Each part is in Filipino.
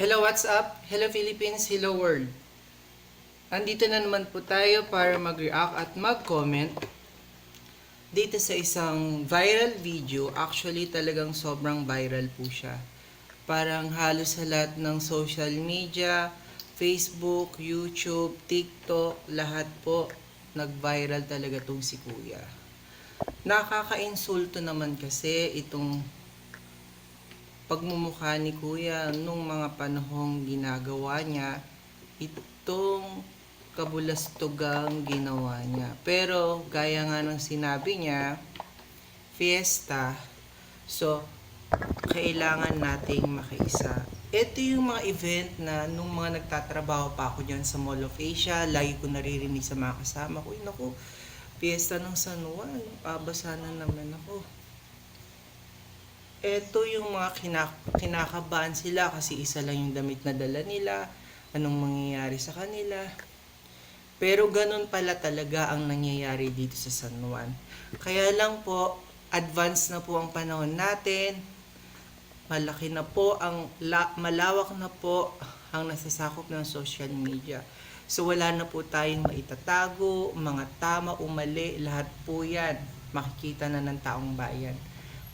Hello, what's up? Hello Philippines, hello world. Andito na naman po tayo para mag-react at mag-comment dito sa isang viral video. Actually, talagang sobrang viral po siya. Parang halos sa lahat ng social media, Facebook, YouTube, TikTok, lahat po nag-viral talaga tong si Kuya. Nakaka-insulto naman kasi itong pagmumukha ni Kuya nung mga panahong ginagawa niya, itong kabulastugang ginawa niya. Pero, gaya nga ng sinabi niya, fiesta, so, kailangan nating makiisa. Ito yung mga event na nung mga nagtatrabaho pa ako dyan sa Mall of Asia, lagi ko naririnig sa mga kasama ko, "Uy, naku, fiesta ng San Juan, pabasa na naman ako. Ito yung mga kinak- kinakabahan sila kasi isa lang yung damit na dala nila, anong mangyayari sa kanila. Pero ganun pala talaga ang nangyayari dito sa San Juan. Kaya lang po, advance na po ang panahon natin. Malaki na po ang la- malawak na po ang nasasakop ng social media. So wala na po tayong maitatago, mga tama o mali, lahat po yan makikita na ng taong bayan.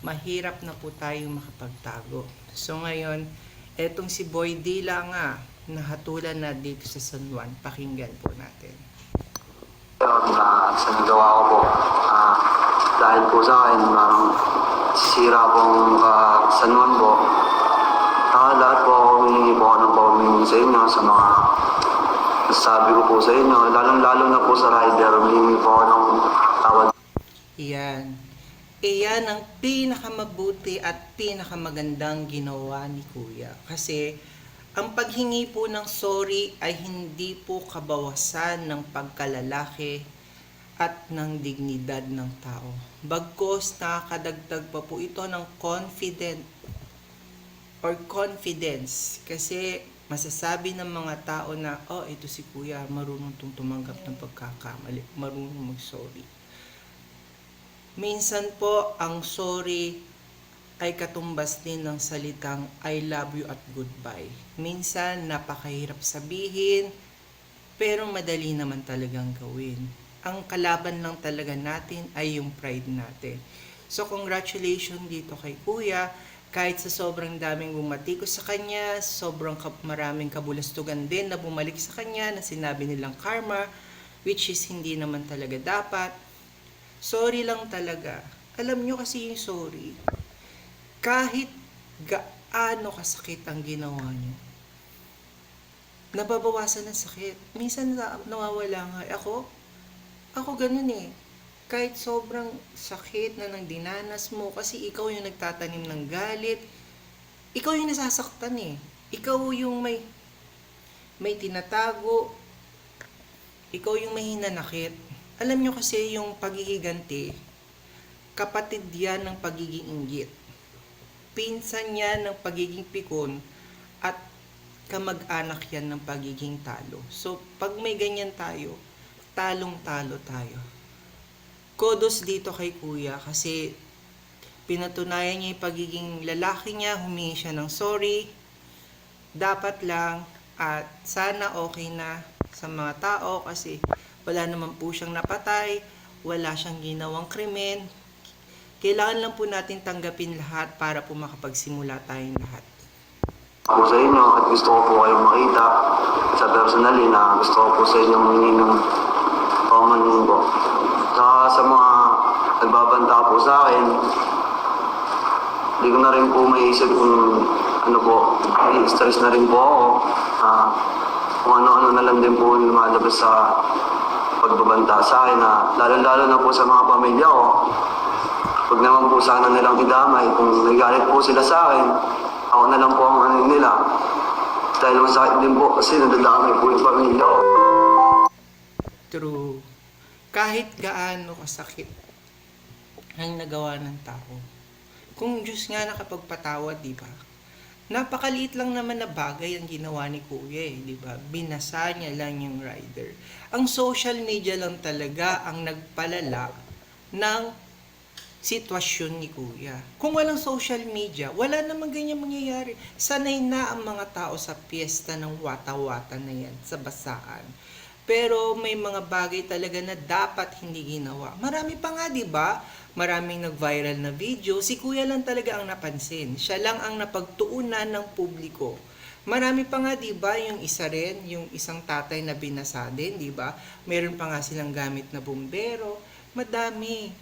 Mahirap na po tayong makapagtago. So ngayon, etong si Boy Dila nga, nahatulan na dito sa San Juan. Pakinggan po natin. na sa nagawa ko po. Ah, dahil po sa akin, parang sira pong uh, sanuan po. Ah, lahat po ako humingi po ako ng paumingi sa inyo sa mga nasabi ko po sa inyo. Lalong-lalo na po sa rider, humingi po ako ng tawad Iyan. Iyan ang pinakamabuti at pinakamagandang ginawa ni Kuya. Kasi ang paghingi po ng sorry ay hindi po kabawasan ng pagkalalaki at ng dignidad ng tao. Bagkos nakakadagdag pa po ito ng confident or confidence kasi masasabi ng mga tao na oh ito si kuya marunong tong tumanggap ng pagkakamali marunong mag-sorry minsan po ang sorry ay katumbas din ng salitang I love you at goodbye. Minsan, napakahirap sabihin, pero madali naman talagang gawin. Ang kalaban lang talaga natin ay yung pride natin. So, congratulations dito kay Kuya. Kahit sa sobrang daming bumati sa kanya, sobrang maraming kabulastugan din na bumalik sa kanya na sinabi nilang karma, which is hindi naman talaga dapat. Sorry lang talaga. Alam nyo kasi yung sorry, kahit gaano kasakit ang ginawa nyo, nababawasan ng sakit. Minsan na, nawawala nga. Ako, ako ganun eh. Kahit sobrang sakit na nang dinanas mo, kasi ikaw yung nagtatanim ng galit, ikaw yung nasasaktan eh. Ikaw yung may, may tinatago, ikaw yung may hinanakit. Alam nyo kasi yung paghihiganti, kapatid yan ng pagiging inggit pinsan yan ng pagiging pikon at kamag-anak yan ng pagiging talo. So, pag may ganyan tayo, talong-talo tayo. Kodos dito kay kuya kasi pinatunayan niya yung pagiging lalaki niya, humingi siya ng sorry. Dapat lang at sana okay na sa mga tao kasi wala naman po siyang napatay, wala siyang ginawang krimen, kailangan lang po natin tanggapin lahat para po makapagsimula tayong lahat. po sa inyo at gusto ko po kayong makita sa personally na gusto ko po sa inyo humingi ng paumanhin po. Saka sa mga nagbabanta po sa akin, hindi ko na rin po maiisip kung ano po, may stress na rin po ako. Ah, kung ano-ano na lang din po lumalabas sa pagbabanta sa akin na lalo-lalo na po sa mga pamilya ko. Huwag naman po sana nilang idamay. Kung nagalit po sila sa akin, ako na lang po ang ano nila. Dahil masakit din po kasi nadadamay po yung pamilya ko. True. Kahit gaano kasakit ang nagawa ng tao. Kung Diyos nga nakapagpatawad, di ba? Napakaliit lang naman na bagay ang ginawa ni Kuya eh, di ba? Binasa niya lang yung rider. Ang social media lang talaga ang nagpalala ng sitwasyon ni Kuya. Kung walang social media, wala namang ganyan mangyayari. Sanay na ang mga tao sa piyesta ng wata-wata na yan, sa basaan. Pero may mga bagay talaga na dapat hindi ginawa. Marami pa nga, di ba? Maraming nag-viral na video. Si Kuya lang talaga ang napansin. Siya lang ang napagtuunan ng publiko. Marami pa nga, di ba, yung isa rin, yung isang tatay na binasa din, di ba? Meron pa nga silang gamit na bumbero. Madami.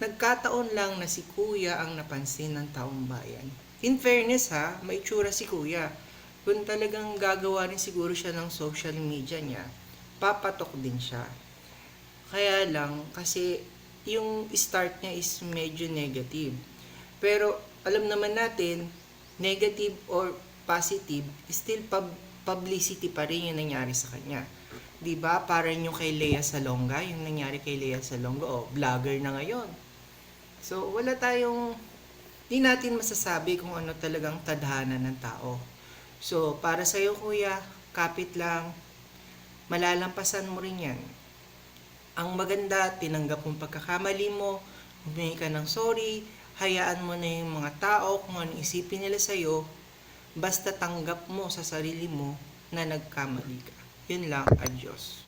Nagkataon lang na si Kuya ang napansin ng taong bayan. In fairness ha, may tsura si Kuya. Kung talagang gagawa rin siguro siya ng social media niya, papatok din siya. Kaya lang, kasi yung start niya is medyo negative. Pero alam naman natin, negative or positive, still pub- publicity pa rin yung nangyari sa kanya. 'Di ba? Parang yung kay Lea Salonga, yung nangyari kay Lea Salonga, oh, vlogger na ngayon. So, wala tayong, di natin masasabi kung ano talagang tadhana ng tao. So, para sa'yo kuya, kapit lang, malalampasan mo rin yan. Ang maganda, tinanggap mong pagkakamali mo, humingi ka ng sorry, hayaan mo na yung mga tao kung ano isipin nila sa'yo, basta tanggap mo sa sarili mo na nagkamali ka. Yun lang, adios.